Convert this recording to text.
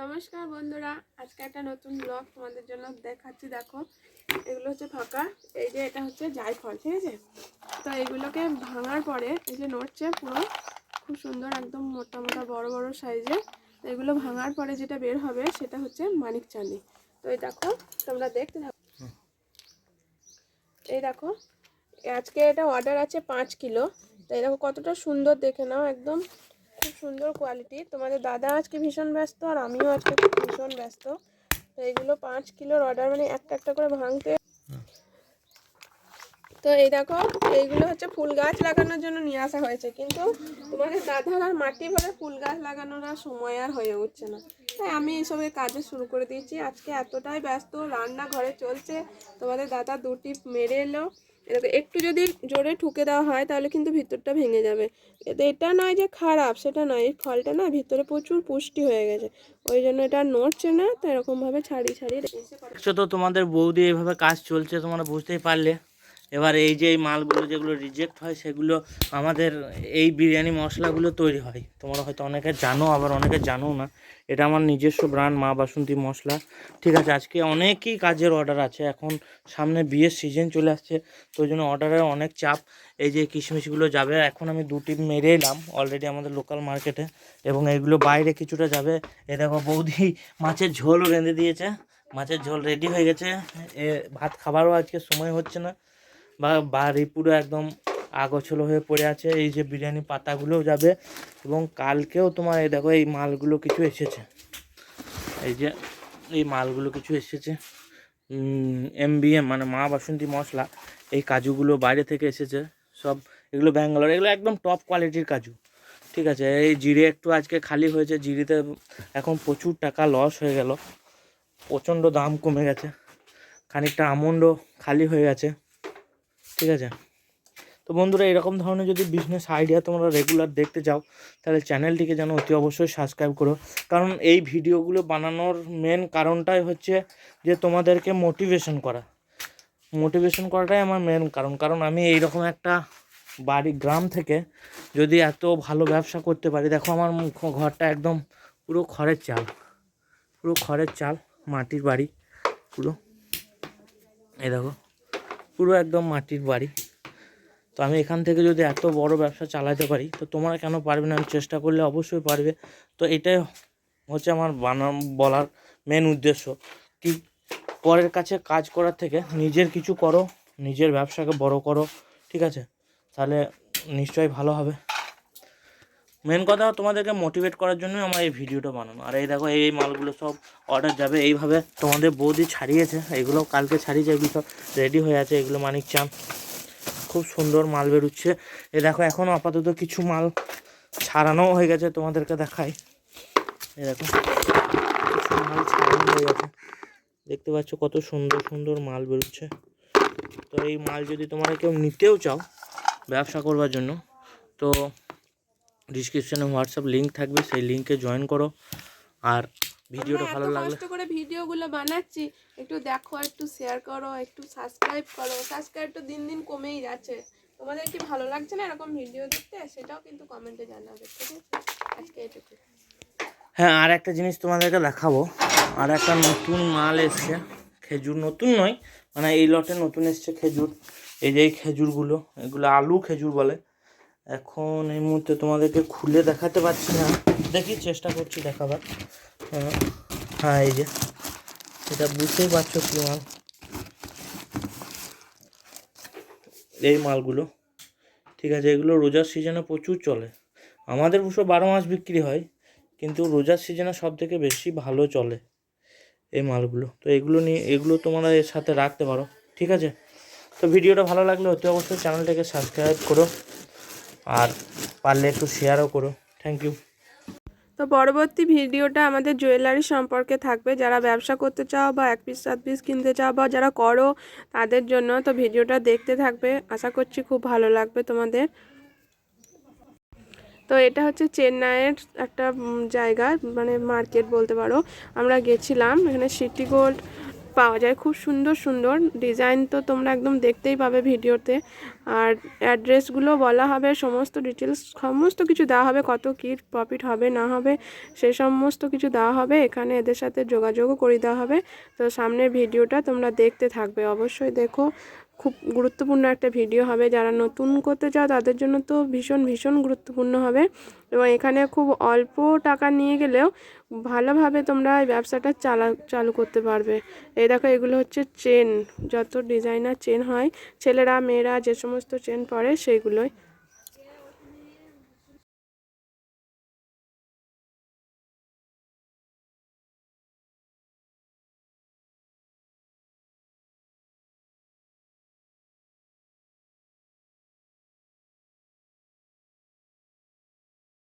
নমস্কার বন্ধুরা, আজকে একটা নতুন ব্লগ তোমাদের জন্য দেখাচ্ছি। দেখো, এগুলো হচ্ছে ফাঁকা, এই যে এটা হচ্ছে জায়ফল, ঠিক আছে? তো এগুলোকে ভাঙার পরে এই যে নড়ছে পুরো, খুব সুন্দর একদম মোটা মোটা বড় বড় সাইজে। এগুলো ভাঙার পরে যেটা বের হবে সেটা হচ্ছে মানিক চাঁদি তো এই দেখো, তোমরা দেখতে থাকো। এই দেখো, আজকে এটা অর্ডার আছে পাঁচ কিলো। তো এই দেখো কতটা সুন্দর দেখে নাও একদম। খুব সুন্দর কোয়ালিটি তোমাদের দাদা আজকে ভীষণ ব্যস্ত আর আমিও আজকে ভীষণ ব্যস্ত। তো এগুলো পাঁচ কিলোর অর্ডার মানে একটা একটা করে ভাঙতে। তো এই দেখো, এইগুলো হচ্ছে ফুল গাছ লাগানোর জন্য নিয়ে আসা হয়েছে। কিন্তু তোমাদের দাদার আর মাটি ভরে ফুল গাছ লাগানোর আর সময় আর হয়ে উঠছে না। তাই আমি এইসবের কাজে শুরু করে দিয়েছি। আজকে এতটাই ব্যস্ত রান্না ঘরে চলছে। তোমাদের দাদা দুটি মেরে এলো। এরকম একটু যদি জোরে ঠুকে দেওয়া হয়, তাহলে কিন্তু ভিতরটা ভেঙে যাবে। এটা নয় যে খারাপ, সেটা নয়। এই ফলটা না ভিতরে প্রচুর পুষ্টি হয়ে গেছে। ওই জন্য এটা নড়ছে না, তো এরকমভাবে ছাড়িয়ে ছাড়িয়ে তো তোমাদের বৌদি এইভাবে কাজ চলছে, তোমরা বুঝতেই পারলে। এবার এই যে এই মালগুলো যেগুলো রিজেক্ট হয়, সেগুলো আমাদের এই বিরিয়ানি মশলাগুলো তৈরি হয়। তোমরা হয়তো অনেকে জানো, আবার অনেকে জানো না। এটা আমার নিজস্ব ব্র্যান্ড মা বাসন্তী মশলা। ঠিক আছে, আজকে অনেকই কাজের অর্ডার আছে। এখন সামনে বিয়ের সিজন চলে আসছে, তো ওই জন্য অর্ডারের অনেক চাপ। এই যে কিশমিশগুলো যাবে, এখন আমি দুটি মেরে এলাম অলরেডি আমাদের লোকাল মার্কেটে এবং এইগুলো বাইরে কিছুটা যাবে। এ দেখো, বৌদি মাছের ঝোলও রেঁধে দিয়েছে। মাছের ঝোল রেডি হয়ে গেছে। এ ভাত খাবারও আজকে সময় হচ্ছে না। বা বাড়ি পুরো একদম আগোছলো হয়ে পড়ে আছে, এই যে বিরিয়ানি পাতাগুলোও যাবে এবং কালকেও তোমার এই দেখো এই মালগুলো কিছু এসেছে। এই যে এই মালগুলো কিছু এসেছে। এমবিএম মানে মা বাসন্তী মশলা, এই কাজুগুলো বাইরে থেকে এসেছে, সব এগুলো ব্যাঙ্গালোর, এগুলো একদম টপ কোয়ালিটির কাজু। ঠিক আছে, এই জিরে একটু আজকে খালি হয়েছে, জিরিতে এখন প্রচুর টাকা লস হয়ে গেল, প্রচণ্ড দাম কমে গেছে, খানিকটা আমন্ডও খালি হয়ে গেছে। ঠিক আছে? তো বন্ধুরা, এরকম ধরনের যদি বিজনেস আইডিয়া তোমরা রেগুলার দেখতে চাও, তাহলে চ্যানেলটিকে যেন অতি অবশ্যই সাবস্ক্রাইব করো। কারণ এই ভিডিওগুলো বানানোর মেন কারণটাই হচ্ছে যে তোমাদেরকে মোটিভেশন করা। মোটিভেশন করাটাই আমার মেন কারণ। কারণ আমি এইরকম একটা বাড়ি, গ্রাম থেকে যদি এত ভালো ব্যবসা করতে পারি, দেখো আমার ঘরটা একদম পুরো খড়ের চাল। পুরো খড়ের চাল, মাটির বাড়ি, পুরো। এই দেখো। পুরো একদম মাটির বাড়ি। তো আমি এখান থেকে যদি এত বড় ব্যবসা চালাতে পারি, তো তোমরা কেন পারবে না? আমি চেষ্টা করলে অবশ্যই পারবে। তো এটাই হচ্ছে আমার বানান বলার মেন উদ্দেশ্য। কি পরের কাছে কাজ করার থেকে নিজের কিছু করো, নিজের ব্যবসাকে বড় করো, ঠিক আছে? তাহলে নিশ্চয়ই ভালো হবে। মেন কথা তোমাদেরকে মোটিভেট করার জন্যই আমার এই ভিডিওটা বানানো। আর এই দেখো, এই মালগুলো সব অর্ডার যাবে। এইভাবে তোমাদের বৌদি ছাড়িয়েছে। এগুলো কালকে ছাড়িয়েছে এগুলো সব রেডি হয়ে আছে। এগুলো মানিক চান। খুব সুন্দর মাল বেরোচ্ছে। এ দেখো এখনও আপাতত কিছু মাল ছাড়ানোও হয়ে গেছে তোমাদেরকে দেখাই। এ দেখো, কিছু মাল ছাড়ানো হয়ে গেছে। দেখতে পাচ্ছ কত সুন্দর সুন্দর মাল বেরোচ্ছে। তো এই মাল যদি তোমরা কেউ নিতেও চাও ব্যবসা করবার জন্য, তো ডিসক্রিপশনে হোয়াটসঅ্যাপ লিঙ্ক থাকবে সেই লিঙ্কে জয়েন করো। আর ভিডিওটা ভালো লাগলে কষ্ট করে ভিডিওগুলো বানাচ্ছি একটু দেখো একটু শেয়ার করো একটু সাবস্ক্রাইব করো। সাবস্ক্রাইব তো দিন দিন কমেই যাচ্ছে। তোমাদের কি ভালো লাগছে না এরকম ভিডিও দেখতে? সেটাও কিন্তু কমেন্টে জানাবে ঠিক আছে? আজকে এটুকু হ্যাঁ আর একটা জিনিস তোমাদেরকে দেখাবো। আর একটা নতুন মাল এসছে খেজুর নতুন নয় মানে এই লটে নতুন এসছে খেজুর। এই যে এই খেজুরগুলো এগুলো আলু খেজুর বলে। এখন এই মুহূর্তে তোমাদেরকে খুলে দেখাতে পারছি না। দেখি চেষ্টা করছি দেখাবার। হ্যাঁ, হ্যাঁ এই যে এটা বুঝতেই পারছ কি মাল। এই মালগুলো ঠিক আছে এগুলো রোজার সিজনে প্রচুর চলে। আমাদের অবশ্য বারো মাস বিক্রি হয় কিন্তু রোজার সিজনে সব থেকে বেশি ভালো চলে এই মালগুলো। তো এগুলো নিয়ে এগুলো তোমরা এর সাথে রাখতে পারো ঠিক আছে? তো ভিডিওটা ভালো লাগলে অতি অবশ্যই চ্যানেলটাকে সাবস্ক্রাইব করো। আর পারলে একটু শেয়ারও করো। থ্যাংক ইউ তো পরবর্তী ভিডিওটা আমাদের জুয়েলারি সম্পর্কে থাকবে। যারা ব্যবসা করতে চাও বা এক পিস সাত পিস কিনতে চাও বা যারা করো, তাদের জন্য তো ভিডিওটা দেখতে থাকবে। আশা করছি খুব ভালো লাগবে তোমাদের। তো এটা হচ্ছে চেন্নাইয়ের একটা জায়গা মানে মার্কেট বলতে পারো। আমরা গেছিলাম, এখানে সিটি গোল্ড পাওয়া যায়। খুব সুন্দর সুন্দর ডিজাইন তো তোমরা একদম দেখতেই পাবে ভিডিওতে। আর অ্যাড্রেসগুলো বলা হবে, সমস্ত ডিটেলস সমস্ত কিছু দেওয়া হবে, কত কী প্রফিট হবে, না হবে, সে সমস্ত কিছু দেওয়া হবে। এখানে এদের সাথে যোগাযোগও করে দেওয়া হবে। তো সামনের ভিডিওটা তোমরা দেখতে থাকবে। অবশ্যই দেখো। খুব গুরুত্বপূর্ণ একটা ভিডিও হবে। যারা নতুন করতে চাও, তাদের জন্য তো ভীষণ ভীষণ গুরুত্বপূর্ণ হবে। এবং এখানে খুব অল্প টাকা নিয়ে গেলেও ভালোভাবে তোমরা এই ব্যবসাটা চালা, চালু করতে পারবে। এই দেখো, এগুলো হচ্ছে চেন। যত ডিজাইনার চেন হয়, ছেলেরা, মেয়েরা যে সমস্ত চেন পরে সেইগুলোই